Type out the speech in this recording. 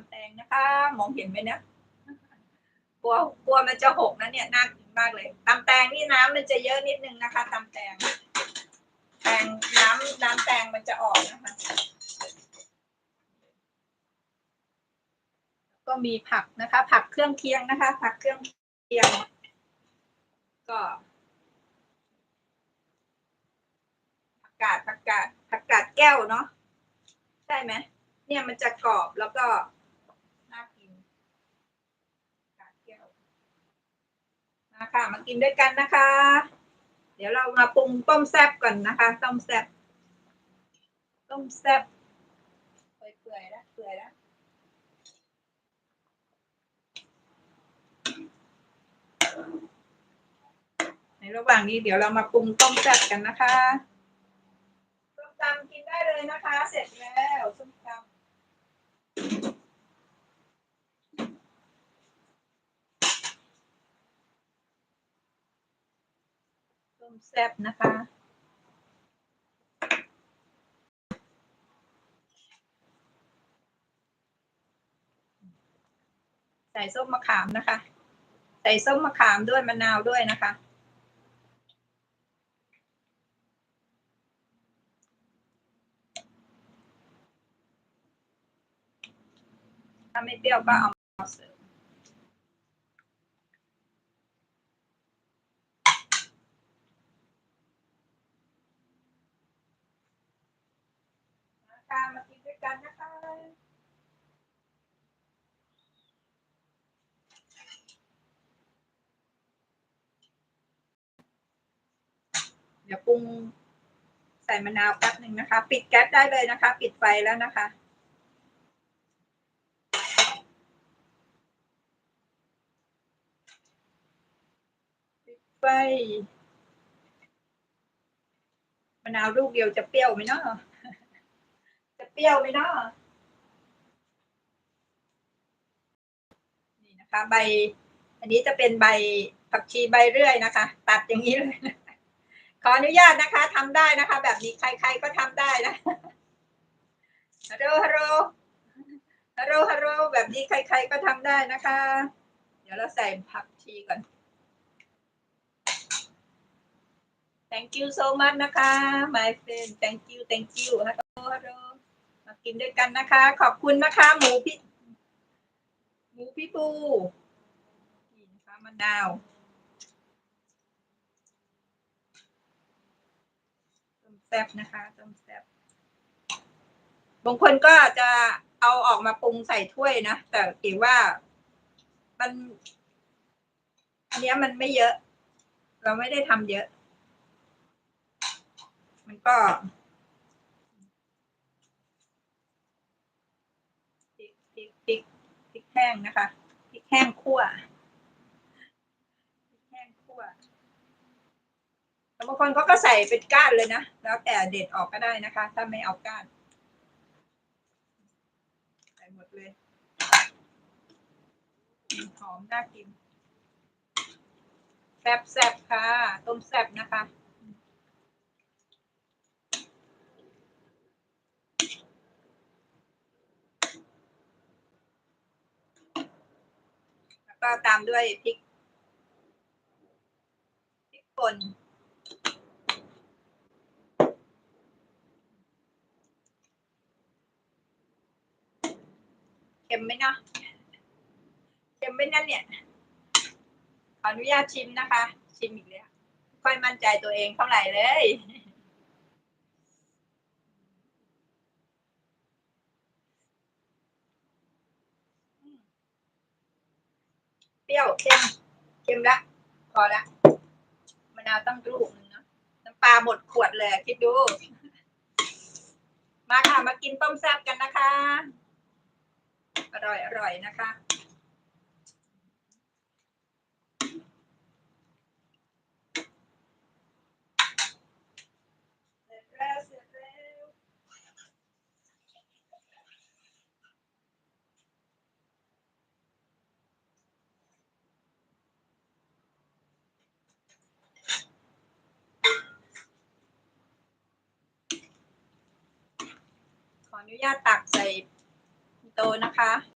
ำแตงนะคะ มองเห็นไหมเนี่ยกลัวกลัวมันจะหกนะเนี่ยน่ากินมากเลยตำแตงนี่น้ำมันจะเยอะนิดนึงนะคะตำแตงแตงน้ำน้ำแตงมันจะออกนะคะ ก็มีผักนะคะ ผักเครื่องเคียงนะคะ ผักเครื่องเคียง ก็ผักกาดผักกาดผักกาดแก้วเนาะใช่ไหมเนี่ยมันจะกรอบแล้วก็น่ากินผักกาดแก้ว นะคะมากินด้วยกันนะคะ เดี๋ยวเรามาปรุงต้มแซ่บก่อนนะคะต้มแซ่บต้มแซ่บเปื่อยๆแล้วเปื่อยแล้วในระหว่างนี้เดี๋ยวเรามาปรุงต้มแซ่บกันนะคะส้มตำกินได้เลยนะคะ เสร็จแล้วส้มตำ ต้มแซ่บนะคะ ใส่ส้มมะขามนะคะ ใส่ส้มมะขามด้วยมะนาวด้วยนะคะ ถ้าไม่เปรี้ยวก็เอามาเสริม มาค่ะมากินด้วยกันนะคะเดี๋ยวปรุงใส่มะนาวแป๊บหนึ่งนะคะ ปิดแก๊สได้เลยนะคะ ปิดไฟแล้วนะคะ ปิดไฟมะนาวลูกเดียวจะเปรี้ยวไหมเนาะ เปรี้ยวไหมเนาะนี่นะคะ ใบ อันนี้จะเป็นใบผักชีใบเรื่อยนะคะ ตัดอย่างนี้เลยขออนุญาตนะคะทำได้นะคะ แบบนี้ใคร ๆก็ทำได้นะฮัลโหลฮัลโหลฮัลโหลฮัลโหลแบบนี้ใคร ๆก็ทำได้นะคะ เดี๋ยวเราใส่ผักชีก่อน thank you so much นะคะ my friend thank you thank you ฮัลโหลฮัลโหล กินด้วยกันนะคะ ขอบคุณนะคะ หมูพี่หมูพี่ปูนี่นะคะมะนาวต้มแซ่บนะคะต้มแซ่บบางคนก็จะเอาออกมาปรุงใส่ถ้วยนะแต่เก๋ว่ามัน อันนี้มันไม่เยอะ เราไม่ได้ทำเยอะ มันก็พริก พริกพริกแห้งนะคะพริกแห้งคั่วพริกแห้งคั่วบางคนเขาก็ใส่เป็นก้านเลยนะ แล้วแต่เด็ดออกก็ได้นะคะ ถ้าไม่เอาก้านใส่หมดเลยหอมน่ากินแซ่บแซบค่ะ ต้มแซ่บนะคะ ก็ตามด้วยพริกพริกป่นเค็มไหมเนาะเค็มไหมนั่นเนี่ย ขออนุญาตชิมนะคะ ชิมอีกแล้วค่อยมั่นใจตัวเองเท่าไหร่เลย รี้ยวเค็มเค็มละพอละมะนาวตั้งลูกนึงเนาะน้ำปลาหมดขวดเลยคิดดู มาค่ะมากินต้มแซ่บกันนะคะ อร่อยอร่อยนะคะ เสร็จแล้วเสร็จแล้วข ออนุญาตตักใส่โตนะคะ